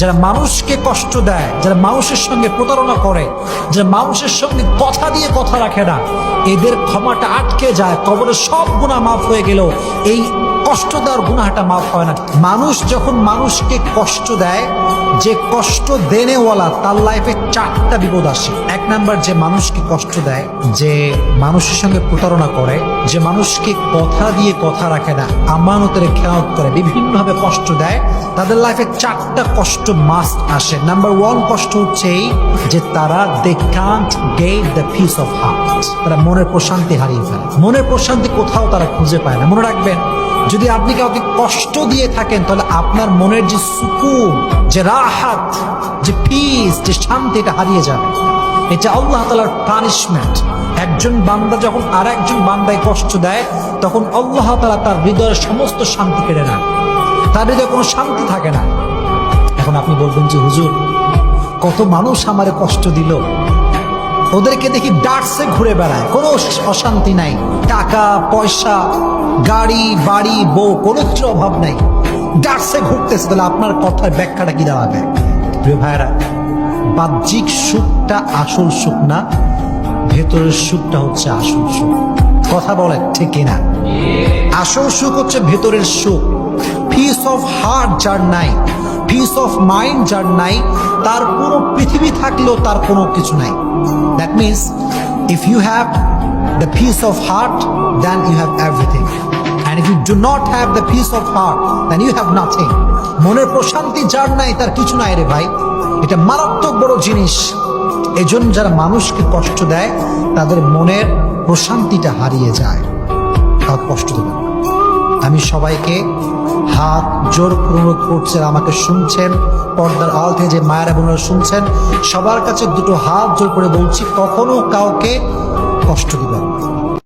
যারা মানুষকে কষ্ট দেয়, যারা মানুষের সঙ্গে প্রতারণা করে, যারা মানুষের সঙ্গে কথা দিয়ে কথা রাখে না, এদের ক্ষমাটা আটকে যায়, কবরে সব গুণা মাফ হয়ে গেল এই কষ্ট দেওয়ার গুণাটা মাফ হয় না। মানুষ যখন মানুষকে কষ্ট দেয়, যে কষ্ট দেনেওয়ালা, তার লাইফে চারটা বিপদ আসে। এক নাম্বার, যে মানুষকে কষ্ট দেয়, যে মানুষের সঙ্গে প্রতারণা করে, যে মানুষকে কথা দিয়ে কথা রাখে না, আমানতের খেয়াল করে, বিভিন্নভাবে কষ্ট দেয়, তাদের লাইফে চারটা কষ্ট মাস্ট আসে। নাম্বার ওয়ান কষ্ট হচ্ছে যে তারা they can't get the peace of heart তারা মনের প্রশান্তি হারিয়ে ফেলে। মনের প্রশান্তি কোথাও তারা খুঁজে পায় না। মনে রাখবেন, যদি আপনি কাউকে কষ্ট দিয়ে থাকেন, তাহলে আপনার মনের যে সুকুন, যে রাহাত, যে পিস যে শান্তি, এটা হারিয়ে যাবে। এটা আল্লাহ তালার পানিশমেন্ট একজন বান্দা যখন আর একজন বান্দায় কষ্ট দেয়, তখন আল্লাহ তালা তার হৃদয়ের সমস্ত শান্তি কেড়ে নেয় তার হৃদয়ে কোনো শান্তি থাকে না। এখন আপনি বলবেন যে, হুজুর, কত মানুষ আমারে কষ্ট দিল। ওদেরকে দেখি ডাটসে ঘুরে বেড়ায়, কোনো অশান্তি নাই। টাকা, পয়সা, গাড়ি, বাড়ি, বউ, কোনো কিছুর অভাব নাই। ডাটসে ঘুরতেছে, তাহলে আপনার কথার ব্যাখ্যাটা কি দাঁড়াবে? প্রিয় ভাইরা বাহ্যিক সুখটা আসল সুখ না, ভেতরের সুখটা হচ্ছে আসল সুখ। কথা বলেন, ঠিক কিনা? আসল সুখ হচ্ছে ভেতরের সুখ। পিস অফ হার্ট যার নাই পিস অফ মাইন্ড যার নাই, তার পুরো পৃথিবী থাকলেও তার কোনো কিছু নাই। That means if you have the peace of heart then you have everything and if you do not have the peace of heart then you have nothing মনের প্রশান্তি যার নাই, তার কিছু নাই রে ভাই। এটা মারাত্মক বড় জিনিস। এজন্য যারা মানুষকে কষ্ট দেয়, তাদের মনের প্রশান্তিটা হারিয়ে যায়। তাও কষ্ট দেবেন না। আমি সবাইকে হাত জোর অনুরোধ করছেন, আমাকে শুনছেন, পর্দার আল থেকে যে মায়ের বোনেরা শুনছেন, সবার কাছে দুটো হাত জোর করে বলছি, কখনো কাউকে কষ্ট দিবেন না।